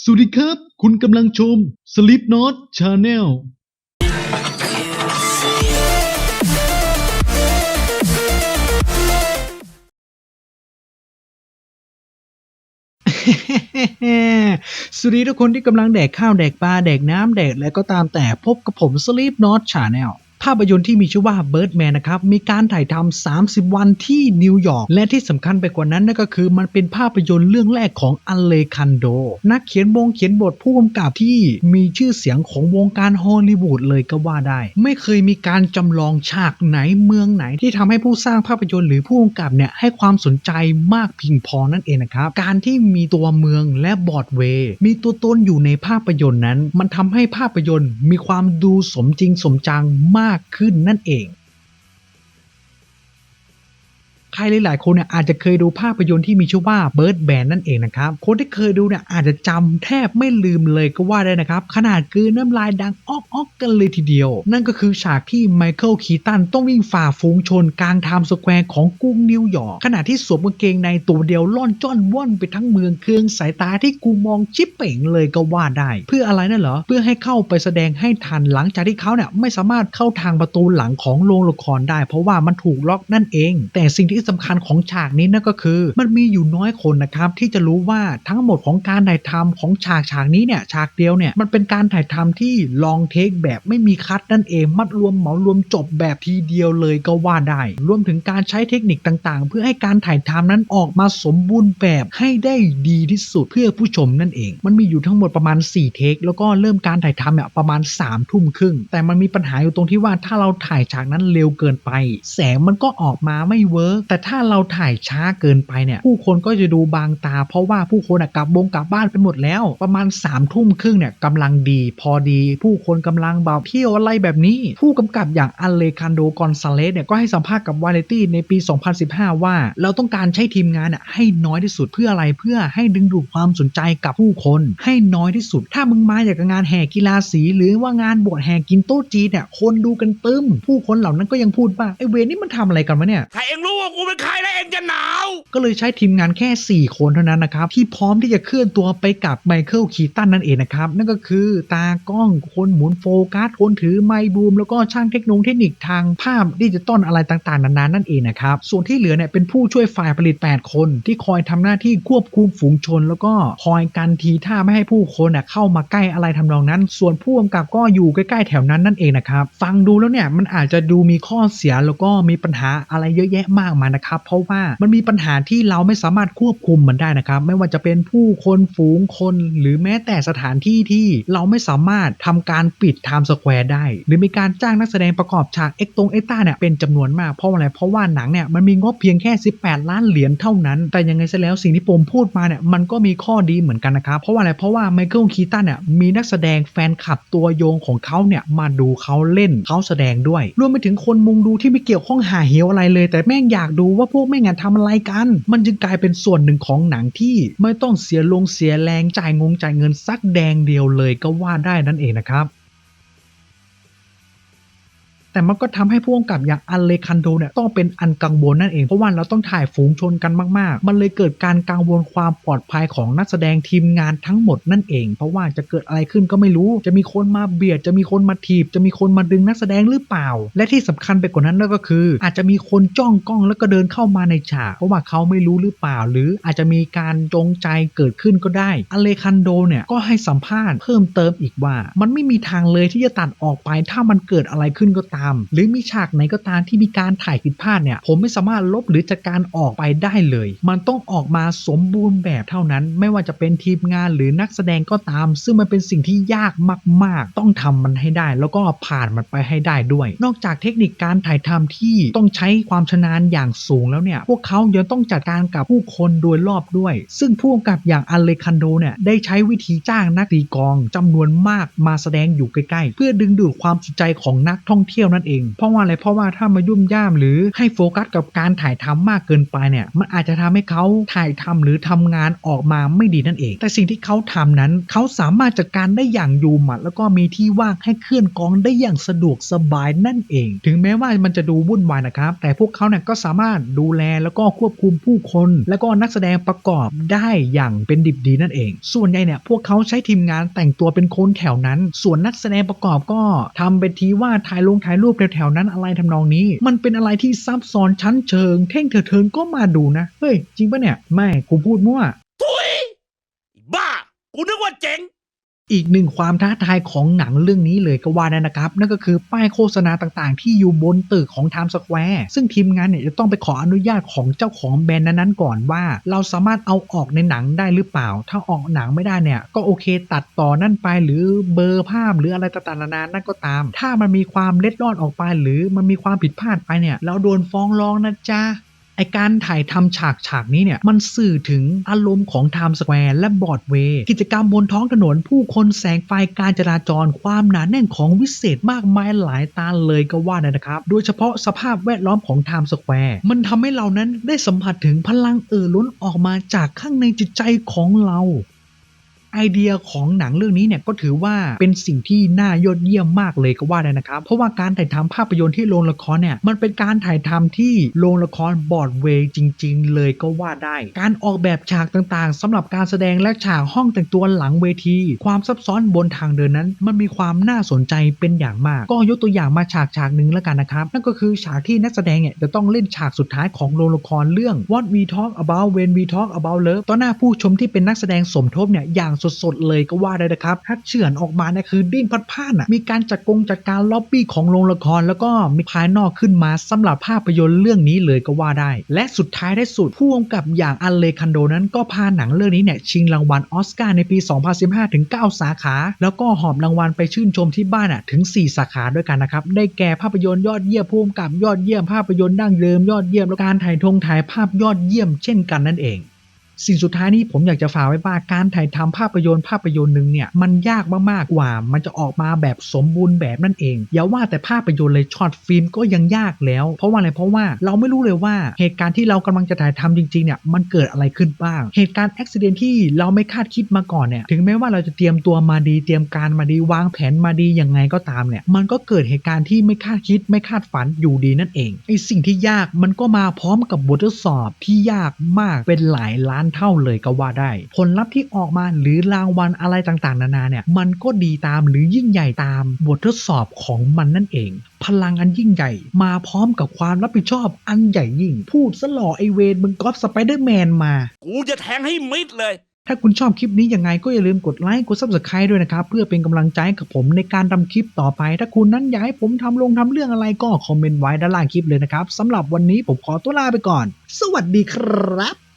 สวัสดีครับ คุณกำลังชม Sleep Not Channel สวัสดีทุกคนที่กำลังแดกข้าวแดกปลาแดกน้ำแดกและก็ตามแต่พบกับผม Sleep Not Channel ภาพยนตร์ที่มีชื่อว่า Birdman นะครับ มีการถ่ายทำ 30 วันที่นิวยอร์ก และที่สำคัญไปกว่านั้นนั่นก็คือมันเป็นภาพยนตร์เรื่องแรกของอเลคันโด นักเขียนบงเขียนบทผู้กำกับที่มีชื่อเสียงของวงการฮอลลีวูดเลยก็ว่าได้ ไม่เคยมีการจำลองฉากไหนเมืองไหนที่ทำให้ผู้สร้างภาพยนตร์หรือผู้กำกับเนี่ยให้ความสนใจมากเพียงพอนั่นเองนะครับ การที่มีตัวเมืองและบอร์ดเวย์มีตัวตนอยู่ในภาพยนตร์นั้น มันทำให้ภาพยนตร์มีความดูสมจริงสมจังมากากขึ้นนั่นเอง ใครหลายๆคนเนี่ยอาจจะเคยดูภาพยนตร์ที่มีชื่อว่า Bird Band นั่นเองนะครับ คนที่เคยดูเนี่ยอาจจะจำแทบไม่ลืมเลยก็ว่าได้นะครับ ขนาดกืนน้ำลายดังออกออกกันเลยทีเดียว นั่นก็คือฉากที่ไมเคิลคีตันต้องวิ่งฝ่าฝูงชนกลางไทม์สแควร์ของกรุงนิวยอร์กขณะที่สวมกางเกงในตัวเดียวล่อนจ้อนว่อนไปทั้งเมืองเครืองสายตาที่กูมองชิบเป่งเลยก็ว่าได้ เพื่ออะไรนั่นเหรอเพื่อให้เข้าไปแสดงให้ทันหลังจากที่เขาเนี่ยไม่สามารถเข้าทางประตูหลังของโรงละครได้ เพราะว่ามันถูกล็อกนั่นเอง แต่สิ่งที่สำคัญของฉากนี้นั่นก็คือ มันมีอยู่น้อยคนนะครับที่จะรู้ว่าทั้งหมดของการถ่ายทำของฉากฉากนี้เนี่ยฉากเดียวเนี่ยมันเป็นการถ่ายทำที่ลองเทคแบบไม่มีคัดนั่นเองมัดรวมเหมารวมจบแบบทีเดียวเลยก็ว่าได้ รวมถึงการใช้เทคนิคต่างๆ เพื่อให้การถ่ายทำนั้นออกมาสมบูรณ์แบบให้ได้ดีที่สุดเพื่อผู้ชมนั่นเอง มันมีอยู่ทั้งหมดประมาณ 4 เทคแล้วก็เริ่มการถ่ายทำเนี่ยประมาณ3ามทุ่มครึ่ง แต่มันมีปัญหาอยู่ตรงที่ว่าถ้าเราถ่ายฉากนั้นเร็วเกินไป แสงมันก็ออกมาไม่เวิร์กแต่ถ้าเราถ่ายช้าเกินไปเนี่ย ผู้คนก็จะดูบางตา เพราะว่าผู้คนกลับวงกลับบ้านไปหมดแล้ว ประมาณ3ามทุ่มครึ่งเนี่ยกำลังดีพอดี ผู้คนกำลังแบบเที่ยวอะไรแบบนี้ ผู้กำกับอย่างอเลคันโดกอนซาเลสเนี่ยก็ให้สัมภาษณ์กับวาเลตี้ในปี 2015 ว่า เราต้องการใช้ทีมงานอะให้น้อยที่สุดเพื่ออะไรเพื่อให้ดึงดูดความสนใจกับผู้คน ให้น้อยที่สุด ถ้ามึงมาจากงานแห่กีฬาสี หรือว่างานบวชแห่กินโต๊ะจีนเนี่ยคนดูกันตึมผู้คนเหล่านั้นก็ยังพูดว่าไอเวรนี่มันทำอะไรกันวะเนี่ยถ้าเองรู้ จะหนาว ก็เลยใช้ทีมงานแค่ 4 คนเท่านั้นนะครับ ที่พร้อมที่จะเคลื่อนตัวไปกับไมเคิลคีตันนั่นเองนะครับ นั่นก็คือตากล้องคนหมุนโฟกัสคนถือไมค์บูม แล้วก็ช่างเทคโนโลยีเทคนิคทางภาพดิจิตอลอะไรต่างๆนานานั่นเองนะครับ ส่วนที่เหลือเนี่ยเป็นผู้ช่วยฝ่ายผลิต 8 คน ที่คอยทำหน้าที่ควบคุมฝูงชน แล้วก็คอยกันทีท่าไม่ให้ผู้คนน่ะเข้ามาใกล้อะไรทำนองนั้น ส่วนผู้กำกับก็อยู่ใกล้ๆแถวนั้นนั่นเองนะครับฟังดูแล้วเนี่ยมันอาจจะดูมีข้อเสียแล้วก็มีปัญหาอะไรเยอะแยะมากมายนะครับเพราะว่ามันมีปัญหาที่เราไม่สามารถควบคุมมันได้นะครับ ไม่ว่าจะเป็นผู้คนฝูงคน หรือแม้แต่สถานที่ที่เราไม่สามารถทำการปิดไทม์สแควร์ได้ หรือมีการจ้างนักแสดงประกอบฉากเอ็กตงเอ็กต้าเนี่ยเป็นจำนวนมากเพราะอะไรเพราะว่าหนังเนี่ยมันมีงบเพียงแค่ 18 ล้านเหรียญเท่านั้น แต่ยังไงซะแล้วสิ่งที่ผมพูดมาเนี่ยมันก็มีข้อดีเหมือนกันนะครับเพราะว่าอะไรเพราะว่าไมเคิลคีตันเนี่ยมีนักแสดงแฟนคลับตัวโยงของเขาเนี่ยมาดูเขาเล่นเขาแสดงด้วยรวมไปถึงคนมุงดูที่ไม่เกี่ยวข้องหาเหวอะไรเลย แต่แม่งอยากดูว่าพวกแม่งทำอะไรกันมันจึงกลายเป็นส่วนหนึ่งของหนังที่ไม่ต้องเสียลงเสียแรงจ่ายงงจ่ายเงินสักแดงเดียวเลยก็ว่าได้นั่นเองนะครับ แต่มันก็ทำให้ผู้กำกับอย่างอเลคันโดเนี่ยต้องเป็นอันกังวลนั่นเองเพราะว่าเราต้องถ่ายฝูงชนกันมากๆ มันเลยเกิดการกังวลความปลอดภัยของนักแสดงทีมงานทั้งหมดนั่นเอง เพราะว่าจะเกิดอะไรขึ้นก็ไม่รู้ จะมีคนมาเบียด จะมีคนมาถีบ จะมีคนมาดึงนักแสดงหรือเปล่า และที่สำคัญไปกว่านั้นก็คือ อาจจะมีคนจ้องกล้องแล้วก็เดินเข้ามาในฉากเพราะว่าเขาไม่รู้หรือเปล่า หรืออาจจะมีการจงใจเกิดขึ้นก็ได้อเลคันโดเนี่ยก็ให้สัมภาษณ์เพิ่มเติมอีกว่า มันไม่มีทางเลยที่จะตัดออกไปถ้ามันเกิดอะไรขึ้นก็ตาม หรือมีฉากไหนก็ตามที่มีการถ่ายผิดพลาดเนี่ยผมไม่สามารถลบหรือจัดการออกไปได้เลย มันต้องออกมาสมบูรณ์แบบเท่านั้น ไม่ว่าจะเป็นทีมงานหรือนักแสดงก็ตาม ซึ่งมันเป็นสิ่งที่ยากมาก ๆ ต้องทำมันให้ได้ แล้วก็ผ่านมันไปให้ได้ด้วย นอกจากเทคนิคการถ่ายทำที่ต้องใช้ความชำนาญอย่างสูงแล้วเนี่ย พวกเขายังต้องจัดการกับผู้คนโดยรอบด้วย ซึ่งผู้กำกับอย่างอเลคันโดเนี่ยได้ใช้วิธีจ้างนักตีกองจำนวนมากมาแสดงอยู่ใกล้ๆ เพื่อดึงดูดความสนใจของนักท่องเที่ยวนั้นเอง เพราะว่าอะไรเพราะว่าถ้ามายุ่มย่ามหรือให้โฟกัสกับการถ่ายทำมากเกินไปเนี่ยมันอาจจะทำให้เขาถ่ายทำหรือทำงานออกมาไม่ดีนั่นเอง แต่สิ่งที่เขาทำนั้นเขาสามารถจัดการได้อย่างอยู่หมัด แล้วก็มีที่ว่างให้เคลื่อนกองได้อย่างสะดวกสบายนั่นเอง ถึงแม้ว่ามันจะดูวุ่นวายนะครับ แต่พวกเขาเนี่ยก็สามารถดูแลแล้วก็ควบคุมผู้คน แล้วก็นักแสดงประกอบได้อย่างเป็นดิบดีนั่นเอง ส่วนใหญ่เนี่ยพวกเขาใช้ทีมงานแต่งตัวเป็นคนแถวนั้น ส่วนนักแสดงประกอบก็ทำเป็นทีว่าถ่ายลงถ่ายรูปแถวๆนั้นอะไรทำนองนี้ มันเป็นอะไรที่ซับซ้อนชั้นเชิง เท่งเถิดเทิงก็มาดูนะ เฮ้ย จริงปะเนี่ย ไม่ กูพูดมั่วทุยบ้า กูนึกว่าเจ๋ง อีกหนึ่งความท้าทายของหนังเรื่องนี้เลยก็ว่าได้นะครับ นั่นก็คือป้ายโฆษณาต่างๆ ที่อยู่บนตึกของ Times Square ซึ่งทีมงานเนี่ยจะต้องไปขออนุญาตของเจ้าของแบรนด์นั้นๆก่อนว่า เราสามารถเอาออกในหนังได้หรือเปล่า ถ้าออกหนังไม่ได้เนี่ย ก็โอเคตัดต่อนั่นไปหรือเบอร์ภาพหรืออะไรต่างๆนานานั่นก็ตาม ถ้ามันมีความเล็ดลอดออกไปหรือมันมีความผิดพลาดไปเนี่ยเราโดนฟ้องร้องนะจ๊ะ ไอการถ่ายทำฉากฉากนี้เนี่ย มันสื่อถึงอารมณ์ของไทม์สแควร์และบอร์ดเวย์กิจกรรมบนท้องถนนผู้คนแสงไฟการจราจรความหนาแน่นของวิเศษมากมายหลายตาเลยก็ว่าได้นะครับ โดยเฉพาะสภาพแวดล้อมของไทม์สแควร์มันทำให้เรานั้นได้สัมผัสถึงพลังเอ่อล้นออกมาจากข้างในจิตใจของเรา ไอเดียของหนังเรื่องนี้เนี่ยก็ถือว่าเป็นสิ่งที่น่ายอดเยี่ยมมากเลยก็ว่าได้นะครับ เพราะว่าการถ่ายทำภาพยนตร์ที่โรงละครเนี่ยมันเป็นการถ่ายทำที่โรงละครบอร์ดเวย์จริง ๆ เลยก็ว่าได้ การออกแบบฉากต่างๆสำหรับการแสดงและฉากห้องแต่งตัวหลังเวที ความซับซ้อนบนทางเดินนั้น มันมีความน่าสนใจเป็นอย่างมาก ก็ยกตัวอย่างมาฉากฉากหนึ่งแล้วกันนะครับ นั่นก็คือฉากที่นักแสดงเนี่ยจะต้องเล่นฉากสุดท้ายของโรงละครเรื่อง What We Talk About When We Talk About Love ต่อหน้าผู้ชมที่เป็นนักแสดงสมทบเนี่ยอย่างสดๆเลยก็ว่าได้นะครับถ้าเฉือนออกมาเนี่ยคือดิ้นพัดพ่านอะมีการจัดกงจัดการล็อบบี้ของโรงละคร แล้วก็มีภายนอกขึ้นมาสำหรับภาพยนตร์เรื่องนี้เลยก็ว่าได้ และสุดท้ายได้สุดผู้กำกับอย่างอันเลคันโดนั้นก็พาหนังเรื่องนี้เนี่ยชิงรางวัลออสการ์ในปี 2015 ถึง 9 สาขา แล้วก็หอบรางวัลไปชื่นชมที่บ้านอะถึง 4 สาขาด้วยกันนะครับได้แก่ภาพยนตร์ยอดเยี่ยมผู้กำกับยอดเยี่ยมภาพยนตร์ดั้งเดิมยอดเยี่ยมและการถ่ายทงถ่ายภาพยอดเยี่ยมเช่นกันนั่นเอง สิ่งสุดท้ายนี้ผมอยากจะฝากไว้ว่าการถ่ายทำภาพยนตร์ภาพยนตร์หนึ่งเนี่ยมันยากมากๆกว่า มันจะออกมาแบบสมบูรณ์แบบนั่นเอง อย่าว่าแต่ภาพยนตร์เลยช็อตฟิล์มก็ยังยากแล้ว เพราะว่าอะไรเพราะว่าเราไม่รู้เลยว่าเหตุการณ์ที่เรากำลังจะถ่ายทำจริงๆเนี่ยมันเกิดอะไรขึ้นบ้าง เหตุการณ์อุบิเหตุที่เราไม่คาดคิดมาก่อนเนี่ยถึงแม้ว่าเราจะเตรียมตัวมาดีเตรียมการมาดีวางแผนมาดียังไงก็ตามเนี่ยมันก็เกิดเหตุการณ์ที่ไม่คาดคิดไม่คาดฝันอยู่ดีนั่นเองไอสิ่งที่ยากมันก็มาพร้อมกับบททดสอบที่ยากมากเป็นหลายล้านเท่าเลยก็ว่าได้ ผลลัพธ์ที่ออกมาหรือรางวัลอะไรต่างๆ นานาเนี่ยมันก็ดีตามหรือยิ่งใหญ่ตามบททดสอบของมันนั่นเอง พลังอันยิ่งใหญ่ มาพร้อมกับความรับผิดชอบอันใหญ่ยิ่ง พูดสลอไอเวนมึงก๊อปสไปเดอร์แมนมา กูจะแทงให้มิดเลยถ้าคุณชอบคลิปนี้ยังไงก็อย่าลืมกดไลค์กด subscribe ด้วยนะครับ เพื่อเป็นกำลังใจให้กับผมในการทำคลิปต่อไป ถ้าคุณนั้นอยากให้ผมทำลงทำเรื่องอะไรก็คอมเมนต์ไว้ด้านล่างคลิปเลยนะครับสำหรับวันนี้ผมขอตัวลาไปก่อน สวัสดีครับ